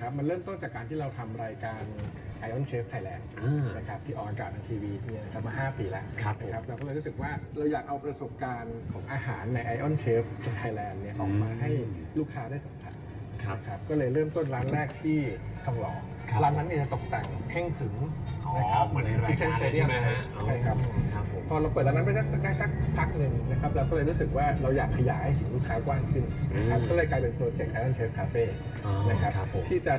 ครับมันเริ่มต้นจากการที่เราทำรายการ Iron Chef Thailand อ่า นะครับที่ออกอากาศทางทีวีเนี่ยนะครับมา 5 ปีแล้วครับผม นะครับเราก็เลยรู้สึกว่าเราอยากเอาประสบการณ์ของอาหารใน Iron Chef Thailand เนี่ยออกมาให้ลูกค้าได้สัมผัสครับ นะครับก็เลยเริ่มต้นร้านแรกที่ทองหล่อค รับร้านนั้นเนี่ยจะตกแต่งเข่งถึงอ๋อนะครับเหมือนในรายการเลยใช่ไหมฮะใช่ครับครับผมพอเราเปิดร้านนั้นไปสักได้สักพักหนึ่งนะครับเราก็เลยรู้สึกว่าเราอยากขยายให้ถึงลูกค้ากว้างขึ้นนะครับอืมก็เลยกลายเป็นโปรเจกต์ Iron Chef Cafe อ๋อนะครับครับผมที่จะ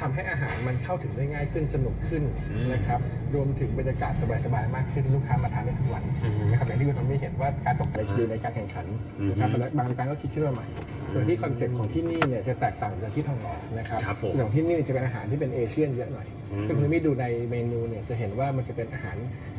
ทำให้อาหารมันเข้าถึงได้ง่ายขึ้นสนุกขึ้นอืมนะครับรวมถึงบรรยากาศสบายๆมากขึ้นลูกค้ามาทานได้ทุกวันอืมนะครับอย่างที่คุณทอมมี่เห็นว่าการตกแต่งดีในการแข่งขันนะครับอืมแล้วบางร้านก็คิดขึ้นมาใหม่โดยที่คอนเซ็ปต์ของที่นี่เนี่ยจะแตกต่างจากที่ทองหล่อนะครับครับผมส่วนของที่นี่จะเป็นอาหารที่เป็นเอเชียนเยอะหน่อยอืม ถ้าคุณทอมมี่ดูในเมนูเนี่ยจะเห็นว่ามันจะเป็นอาหาร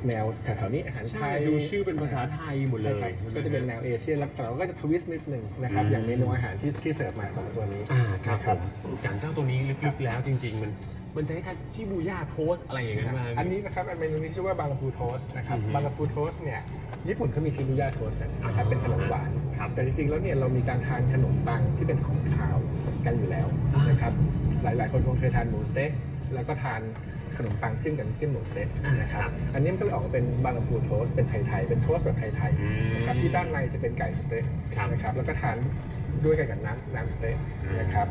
แนวแถวๆนี้อาหารไทใช่ยดูชื่อเป็นภาษาไทยหมดเลยใช่ครับใช่ไหมก็จะเป็นแนวเอเชียนแล้วแต่เราก็จะทวิสต์นิดนึงนะครับอืมอย่างเมนูอาหารที่ที่เสิร์ฟมาสองตัวนี้ อ่าครับนะผมอย่างเจ้าตัวนี้ลึกๆแล้วจริง ๆ มัน มันจะคล้ายๆชิบูย่าโทสอะไรอย่างนั้นมา อันนี้นะครับอันเมนูนี้ชื่อว่าบางกะพูโทสนะครับอือฮึบางกะพูโทสเนี่ยญี่ปุ่นเขามีชิบุย่าโทสกันนะครับอ๋อเป็นขนมหวาน ครับแต่จริงๆแล้วเนี่ยเรามีการทานขนมปังที่เป็นของขาวกันอยู่แล้วอ่า นนะครับ หลาย ๆ คนคงเคยทานหมูสเต๊ะแล้วก็ทานขนมปังจิ้มกับน้ำจิ้มหมูสเต๊ะนะครับ อันนี้มันก็เลยออกมาเป็นบางกะพูโทสเป็นไทย ๆ เป็นโทสแบบไทยอืมๆนะครับ ที่ด้านในจะเป็นไก่สเต๊ะครับนะครับ แล้วก็ทานด้วยกันกับน้ำน้ำสเต๊ะนะครับ